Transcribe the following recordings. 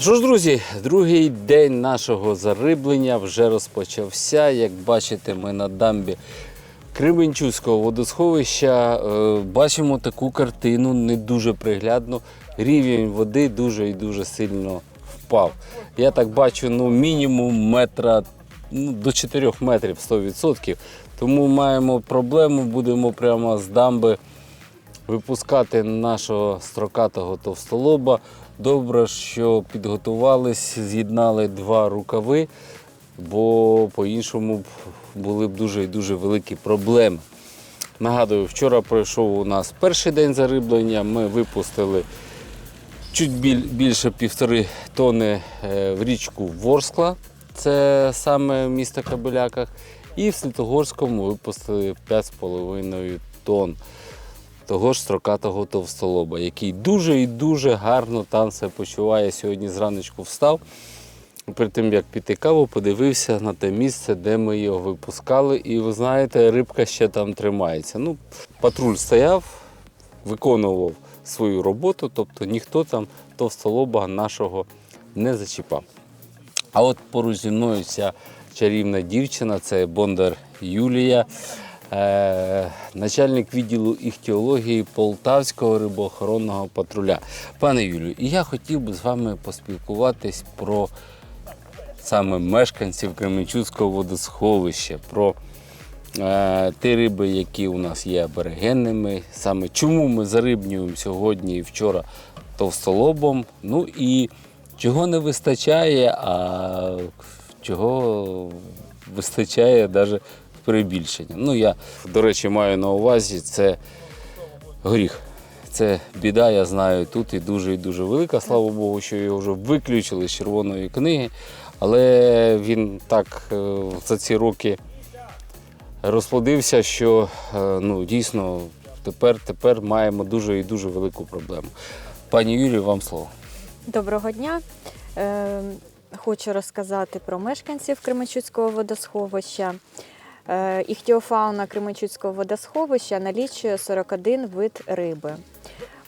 Що ж, друзі, другий день нашого зариблення вже розпочався. Як бачите, ми на дамбі Кременчуцького водосховища е, бачимо таку картину не дуже приглядно. Рівень води дуже і дуже сильно впав. Я так бачу, ну мінімум метра ну, до 4 метрів 100%. Тому маємо проблему, будемо прямо з дамби випускати нашого строкатого товстолоба. Добре, що підготувались, з'єднали два рукави, бо по-іншому були б дуже і дуже великі проблеми. Нагадую, вчора пройшов у нас перший день зариблення. Ми випустили чуть більше півтори тони е, в річку Ворскла, це саме місто Кабеляках. І в Святогорському випустили 5,5 тонн того ж строкатого товстолоба, який дуже і дуже гарно там себе почуває. Сьогодні зраночку встав. Перед тим як піти каву, подивився на те місце, де ми його випускали. І ви знаєте, рибка ще там тримається. Ну, патруль стояв, виконував свою роботу, тобто ніхто там товстолоба нашого не зачіпав. А от поруч зі мною ця чарівна дівчина, це Бондар Юлія, начальник відділу іхтіології Полтавського рибоохоронного патруля. Пане Юлію, і я хотів би з вами поспілкуватись про саме мешканців Кременчуцького водосховища, про е, ті риби, які у нас є аборигенними, саме чому ми зарибнюємо сьогодні і вчора товстолобом. Ну і чого не вистачає, а чого вистачає навіть перебільшення. Ну, я, до речі, маю на увазі це горіх. Це біда, я знаю, тут і дуже і дуже велика. Слава Богу, що його вже виключили з червоної книги. Але він так е, за ці роки розплодився, що е, ну, дійсно тепер, тепер маємо дуже і дуже велику проблему. Пані Юрію, вам слово. Доброго дня. Е, Хочу розказати про мешканців Кременчуцького водосховища. Е, Іхтіофауна Кременчуцького водосховища налічує 41 вид риби.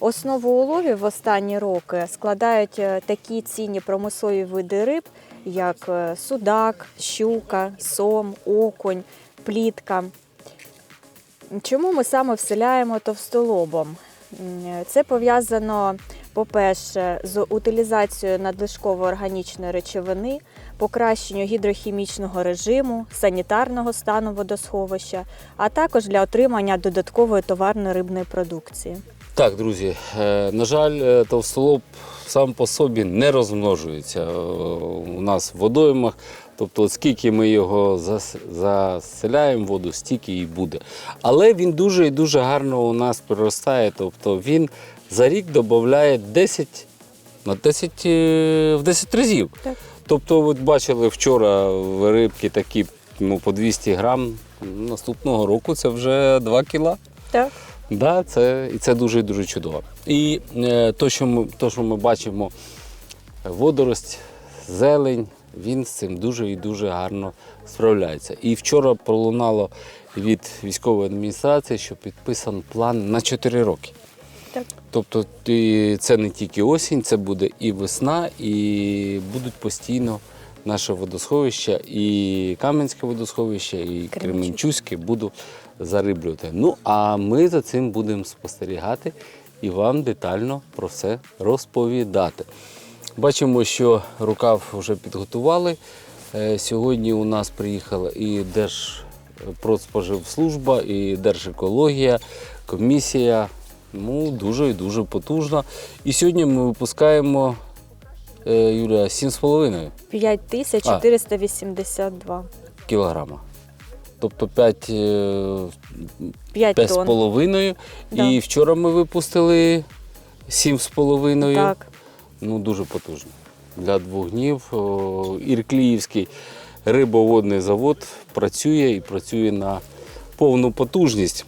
Основу уловів в останні роки складають е, такі цінні промислові види риб, як е, судак, щука, сом, окунь, плітка. Чому ми саме вселяємо товстолобом? Це пов'язано, по-перше, з утилізацією надлишкової органічної речовини, покращенню гідрохімічного режиму, санітарного стану водосховища, а також для отримання додаткової товарної рибної продукції. Так, друзі, е, на жаль, е, товстолоб сам по собі не розмножується е, у нас в водоймах. Тобто, скільки ми його заселяємо воду, стільки і буде. Але він дуже і дуже гарно у нас приростає. Тобто він за рік додає 10 на 10, е, в 10 разів. Так. Тобто, от бачили вчора рибки такі ну, по 200 грам. Наступного року це вже 2 кіла. Так. Да, це, і це дуже і дуже чудово. І е, то, що ми, то, що ми бачимо, водорость, зелень, він з цим дуже і дуже гарно справляється. І вчора пролунало від військової адміністрації, що підписан план на 4 роки. Так. Тобто це не тільки осінь, це буде і весна, і будуть постійно наше водосховище, і Кам'янське водосховище, і Кременчуське буду зариблювати. Ну а ми за цим будемо спостерігати і вам детально про все розповідати. Бачимо, що рукав вже підготували. Е, Сьогодні у нас приїхала і Держпродспоживслужба, і Держекологія, комісія. Ну, дуже і дуже потужна. І сьогодні ми випускаємо Юлія 7,5 5482. кілограма. Тобто 5, е, 5 тонн. 5,5. Да. І вчора ми випустили 7,5. Так. Ну, дуже потужно. Для двох днів. Іркліївський рибоводний завод працює і працює на повну потужність.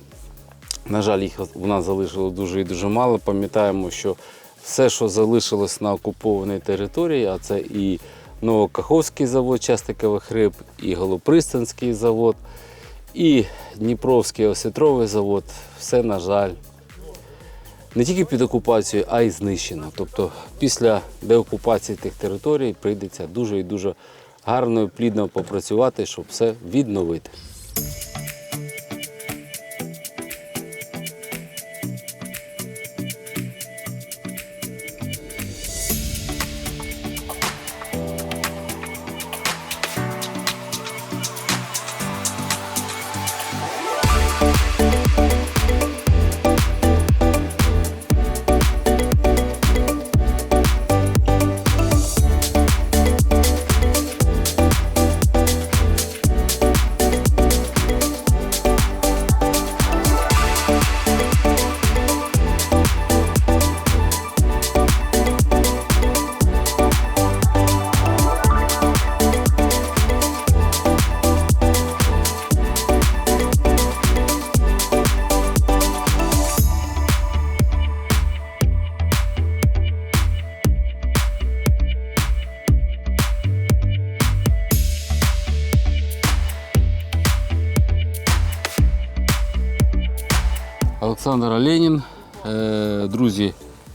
На жаль, їх у нас залишило дуже і дуже мало. Пам'ятаємо, що все, що залишилось на окупованій території, а це і Новокаховський завод частикових риб, і Голопристанський завод, і Дніпровський осетровий завод, все, на жаль, не тільки під окупацією, а й знищено. Тобто після деокупації тих територій прийдеться дуже і дуже гарно і плідно попрацювати, щоб все відновити. Олександр Оленін, е, друзі,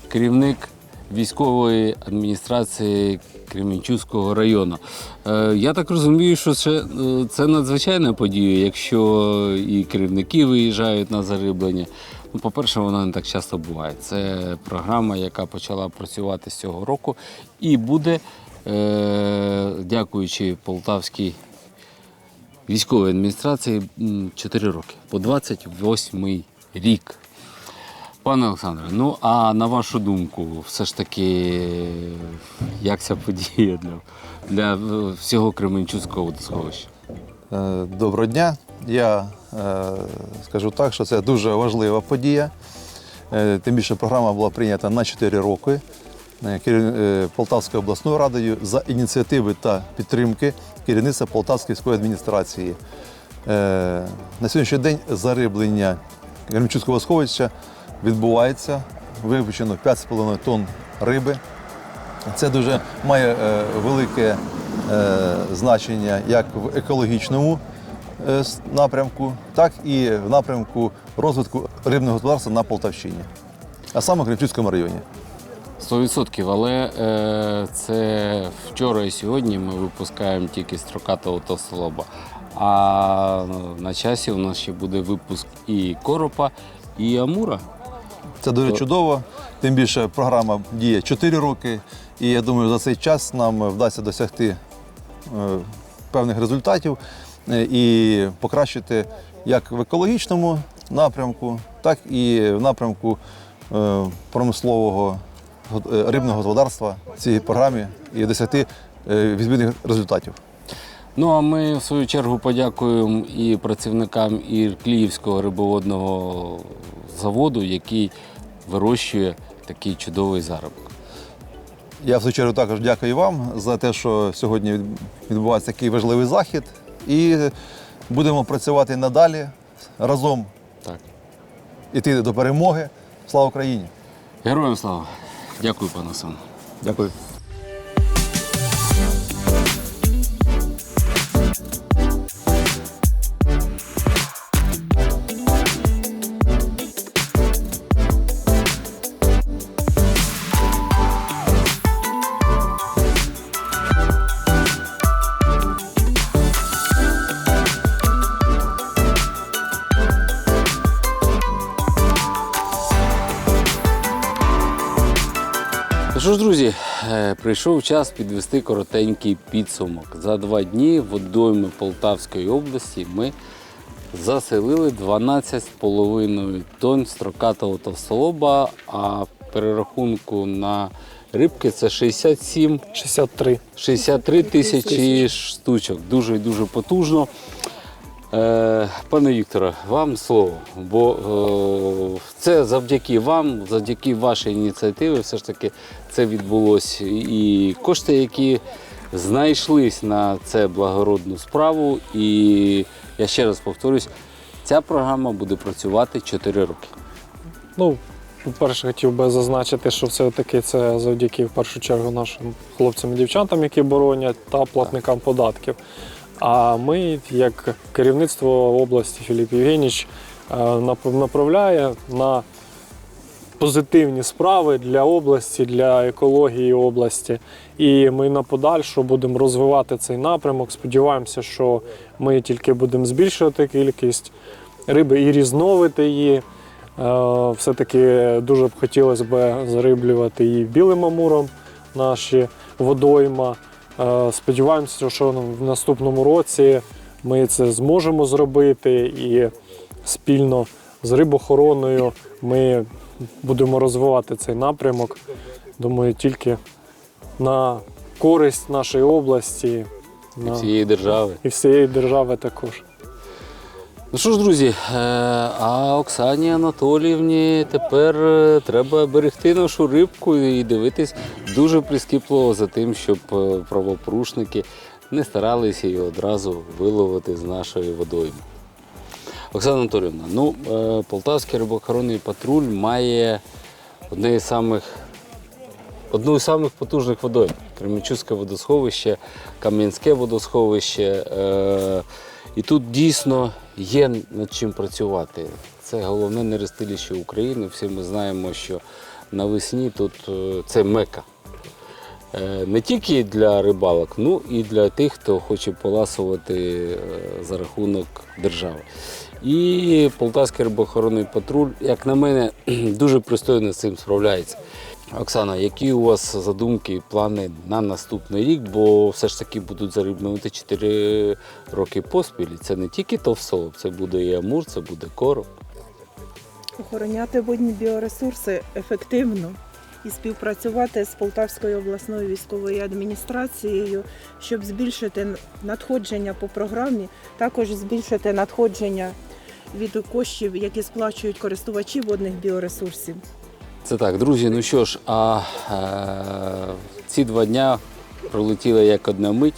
керівник військової адміністрації Кременчуцького району. Е, Я так розумію, що це, е, це надзвичайна подія, якщо і керівники виїжджають на зариблення. Ну, по-перше, воно не так часто буває. Це програма, яка почала працювати з цього року, і буде, дякуючи Полтавській військової адміністрації 4 роки, по 28 рік. Пане Олександре, ну а на вашу думку, все ж таки, як ця подія для, для е, всього Кременчуцького водосховища? Е, Доброго дня. Я е, скажу так, що це дуже важлива подія. Тим більше програма була прийнята на 4 роки Полтавською обласною радою за ініціативи та підтримки керівництва Полтавської військової адміністрації. На сьогоднішній день зариблення Кременчуцького сховища відбувається. Випущено 5,5 тонн риби. Це дуже має е, велике е, значення як в екологічному е, напрямку, так і в напрямку розвитку рибного господарства на Полтавщині, а саме в Кремчуцькому районі. 100%, але е, це вчора і сьогодні ми випускаємо тільки строкатого товстолоба. А на часі у нас ще буде випуск і коропа, і амура. Це дуже чудово. Тим більше програма діє 4 роки, і я думаю, за цей час нам вдасться досягти е, певних результатів е, і покращити як в екологічному напрямку, так і в напрямку е, промислового рибного господарства в цій програмі і досягти відповідних результатів. Ну а ми в свою чергу подякуємо і працівникам Іркліївського рибоводного заводу, який вирощує такий чудовий заробок. Я в свою чергу також дякую вам за те, що сьогодні від- відбувається такий важливий захід. І будемо працювати надалі разом Так. іти до перемоги. Слава Україні! Героям слава! Дякую, пане Сон. Дякую. Що ж, друзі, е, прийшов час підвести коротенький підсумок. За два дні в водойми Полтавської області ми заселили 12,5 тонн строкатого товстолоба, а перерахунку на рибки це 67 63. 63 тисячі штучок. Дуже і дуже потужно. Е, пане Вікторе, вам слово. Бо е, це завдяки вам, завдяки вашій ініціативі, все ж таки це відбулося. І кошти, які знайшлись на це благородну справу. І я ще раз повторюсь, ця програма буде працювати 4 роки. Ну, по-перше, хотів би зазначити, що все-таки це завдяки в першу чергу нашим хлопцям і дівчатам, які боронять, та платникам податків. А ми, як керівництво області Філіп Євгенійович, е, направляє на позитивні справи для області, для екології області. І ми на подальшу будемо розвивати цей напрямок. Сподіваємося, що ми тільки будемо збільшувати кількість риби і різновити її. Е, Все-таки дуже б хотілося б зариблювати і білим амуром наші водойма. Е, Сподіваємося, що в наступному році ми це зможемо зробити і спільно з рибохороною ми будемо розвивати цей напрямок. Думаю, тільки на користь нашої області на... всієї держави. і всієї держави також. Ну що ж, друзі, е, а Оксані Анатоліївні тепер е, треба берегти нашу рибку і дивитись дуже прискіпливо за тим, щоб е, правопорушники не старалися її одразу виловити з нашої водойми. Оксана Анатоліївна, ну, Полтавський рибоохоронний патруль має одне із самих одну із самих потужних водойм. Кременчуцьке водосховище, Кам'янське водосховище. І тут дійсно є над чим працювати. Це головне нерестилище України. Всі ми знаємо, що навесні тут е, це мека. Е, Не тільки для рибалок, ну і для тих, хто хоче поласувати е, за рахунок держави. І Полтавський рибоохоронний патруль, як на мене, дуже пристойно з цим справляється. Оксана, які у вас задумки і плани на наступний рік? Бо все ж таки будуть зариблювати 4 роки поспіль. Це не тільки товсолоб, це буде і амур, це буде короб. Охороняти водні біоресурси ефективно і співпрацювати з Полтавською обласною військовою адміністрацією, щоб збільшити надходження по програмі, також збільшити надходження від коштів, які сплачують користувачі водних біоресурсів. Це так, друзі. Ну що ж, а е, ці два дня пролетіли як одна мить.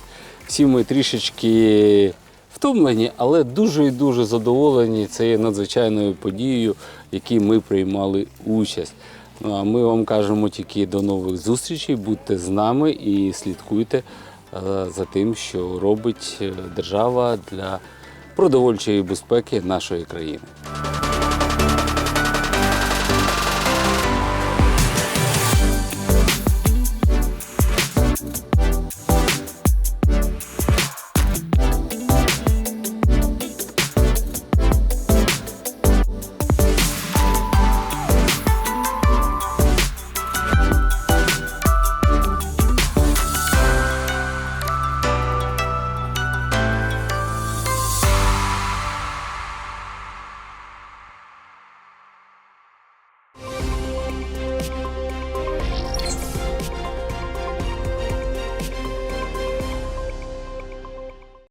Всі ми трішечки втомлені, але дуже і дуже задоволені цією надзвичайною подією, в якій ми приймали участь. Ну а ми вам кажемо тільки до нових зустрічей. Будьте з нами і слідкуйте е, за тим, що робить е, держава для продовольчої безпеки нашої країни.